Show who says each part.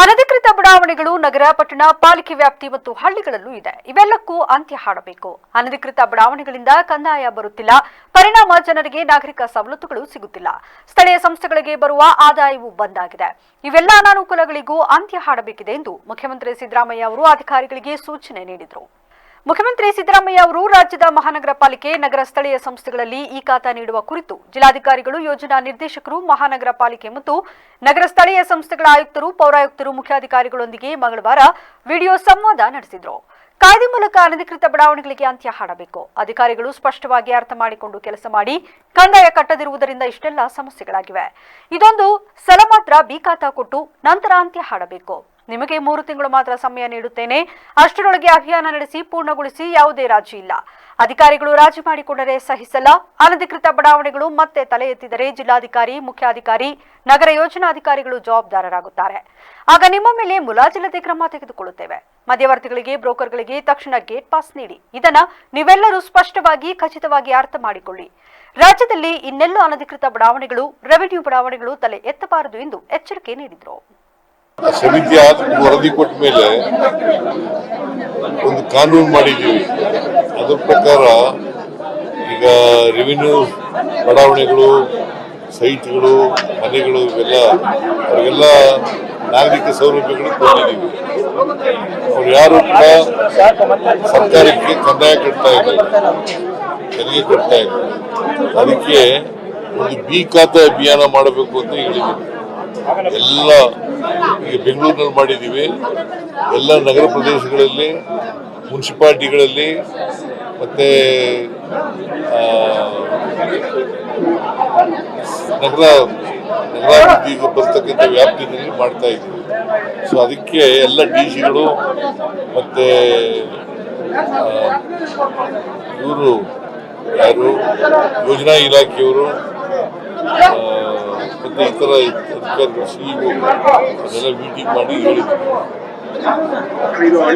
Speaker 1: ಅನಧಿಕೃತ ಬಡಾವಣೆಗಳು, ನಗರ, ಪಟ್ಟಣ, ಪಾಲಿಕೆ ವ್ಯಾಪ್ತಿ ಮತ್ತು ಹಳ್ಳಿಗಳಲ್ಲೂ ಇದೆ. ಇವೆಲ್ಲಕ್ಕೂ ಅಂತ್ಯ ಹಾಡಬೇಕು. ಅನಧಿಕೃತ ಬಡಾವಣೆಗಳಿಂದ ಕಂದಾಯ ಬರುತ್ತಿಲ್ಲ. ಪರಿಣಾಮ ಜನರಿಗೆ ನಾಗರಿಕ ಸವಲತ್ತುಗಳು ಸಿಗುತ್ತಿಲ್ಲ. ಸ್ಥಳೀಯ ಸಂಸ್ಥೆಗಳಿಗೆ ಬರುವ ಆದಾಯವೂ ಬಂದ್ ಆಗಿದೆ. ಇವೆಲ್ಲ ಅನಾನುಕೂಲಗಳಿಗೂ ಅಂತ್ಯ ಹಾಡಬೇಕಿದೆ ಎಂದು ಮುಖ್ಯಮಂತ್ರಿ ಸಿದ್ದರಾಮಯ್ಯ ಅವರು ಅಧಿಕಾರಿಗಳಿಗೆ ಸೂಚನೆ ನೀಡಿದರು. ಮುಖ್ಯಮಂತ್ರಿ ಸಿದ್ದರಾಮಯ್ಯ ಅವರು ರಾಜ್ಯದ ಮಹಾನಗರ ಪಾಲಿಕೆ, ನಗರ ಸ್ಥಳೀಯ ಸಂಸ್ಥೆಗಳಲ್ಲಿ ಈ ಖಾತಾ ನೀಡುವ ಕುರಿತು ಜಿಲ್ಲಾಧಿಕಾರಿಗಳು, ಯೋಜನಾ ನಿರ್ದೇಶಕರು, ಮಹಾನಗರ ಪಾಲಿಕೆ ಮತ್ತು ನಗರ ಸ್ಥಳೀಯ ಸಂಸ್ಥೆಗಳ ಆಯುಕ್ತರು, ಪೌರಾಯುಕ್ತರು, ಮುಖ್ಯಾಧಿಕಾರಿಗಳೊಂದಿಗೆ ಮಂಗಳವಾರ ವಿಡಿಯೋ ಸಂವಾದ ನಡೆಸಿದರು. ಕಾಯ್ದೆ ಮೂಲಕ ಅನಧಿಕೃತ ಬಡಾವಣೆಗಳಿಗೆ ಅಂತ್ಯ ಹಾಡಬೇಕು. ಅಧಿಕಾರಿಗಳು ಸ್ಪಷ್ಟವಾಗಿ ಅರ್ಥ ಮಾಡಿಕೊಂಡು ಕೆಲಸ ಮಾಡಿ ಕಂದಾಯ ಕಟ್ಟದಿರುವುದರಿಂದ ಇಷ್ಟೆಲ್ಲ ಸಮಸ್ಯೆಗಳಾಗಿವೆ. ಇದೊಂದು ಸಲ ಮಾತ್ರ ಬಿ ಕೊಟ್ಟು ನಂತರ ಅಂತ್ಯ ಹಾಡಬೇಕು. ನಿಮಗೆ ಮೂರು ತಿಂಗಳು ಮಾತ್ರ ಸಮಯ ನೀಡುತ್ತೇನೆ. ಅಷ್ಟರೊಳಗೆ ಅಭಿಯಾನ ನಡೆಸಿ ಪೂರ್ಣಗೊಳಿಸಿ ಯಾವುದೇ ರಾಜಿ ಇಲ್ಲ. ಅಧಿಕಾರಿಗಳು ರಾಜಿ ಮಾಡಿಕೊಂಡರೆ ಸಹಿಸಲ್ಲ. ಅನಧಿಕೃತ ಬಡಾವಣೆಗಳು ಮತ್ತೆ ತಲೆ ಎತ್ತಿದರೆ ಜಿಲ್ಲಾಧಿಕಾರಿ, ಮುಖ್ಯಾಧಿಕಾರಿ, ನಗರ ಯೋಜನಾಧಿಕಾರಿಗಳು ಜವಾಬ್ದಾರರಾಗುತ್ತಾರೆ. ಆಗ ನಿಮ್ಮ ಮೇಲೆ ಮುಲಾಜಿಲ್ಲದೆ ಕ್ರಮ ತೆಗೆದುಕೊಳ್ಳುತ್ತೇವೆ. ಮಧ್ಯವರ್ತಿಗಳಿಗೆ, ಬ್ರೋಕರ್ಗಳಿಗೆ ತಕ್ಷಣ ಗೇಟ್ ಪಾಸ್ ನೀಡಿ. ಇದನ್ನ ನೀವೆಲ್ಲರೂ ಸ್ಪಷ್ಟವಾಗಿ, ಖಚಿತವಾಗಿ ಅರ್ಥ ಮಾಡಿಕೊಳ್ಳಿ. ರಾಜ್ಯದಲ್ಲಿ ಇನ್ನೆಲ್ಲೂ ಅನಧಿಕೃತ ಬಡಾವಣೆಗಳು, ರೆವಿನ್ಯೂ ಬಡಾವಣೆಗಳು ತಲೆ ಎತ್ತಬಾರದು ಎಂದು ಎಚ್ಚರಿಕೆ ನೀಡಿದರು.
Speaker 2: ಸಮಿತಿ ಆದ ವರದಿ ಕೊಟ್ಟ ಮೇಲೆ ಒಂದು ಕಾನೂನು ಮಾಡಿದ್ದೀವಿ. ಅದರ ಪ್ರಕಾರ ಈಗ ರೆವಿನ್ಯೂ ಬಡಾವಣೆಗಳು, ಸೈಟ್ಗಳು, ಮನೆಗಳು ಇವೆಲ್ಲ, ಅವರಿಗೆಲ್ಲ ನಾಗರಿಕ ಸೌಲಭ್ಯಗಳು ಕೊಟ್ಟಿದ್ದೀವಿ. ಅವ್ರು ಯಾರು ಕೂಡ ಸರ್ಕಾರಕ್ಕೆ ಕಂದಾಯ ಕಟ್ತಾ ಇದ್ದಾರೆ ತೆರಿಗೆ ಕಟ್ತಾ ಇದ್ದಾರೆ ಅದಕ್ಕೆ ಒಂದು ಬಿ ಖಾತೆ ಅಭಿಯಾನ ಮಾಡಬೇಕು ಅಂತ ಹೇಳಿದ್ದೀವಿ. ಎಲ್ಲ ಈಗ ಬೆಂಗಳೂರಿನಲ್ಲಿ ಮಾಡಿದ್ದೀವಿ. ಎಲ್ಲ ನಗರ ಪ್ರದೇಶಗಳಲ್ಲಿ, ಮುನ್ಸಿಪಾಲ್ಟಿಗಳಲ್ಲಿ, ಮತ್ತು ನಗರ, ನಗರಾಭಿವೃದ್ಧಿಗೆ ಬರ್ತಕ್ಕಂಥ ವ್ಯಾಪ್ತಿನಲ್ಲಿ ಮಾಡ್ತಾ ಇದ್ದೀವಿ. ಸೊ ಅದಕ್ಕೆ ಎಲ್ಲ ಡಿ ಸಿಗಳು ಮತ್ತು ಇವರು ಯಾರು? ಯೋಜನಾ ಇಲಾಖೆಯವರು ಮತ್ತೆ ಇತರ ಅಧಿಕಾರಿಗಳು ಸಿಇಒ ಅದೆಲ್ಲ ಮೀಟಿಂಗ್ ಮಾಡಿ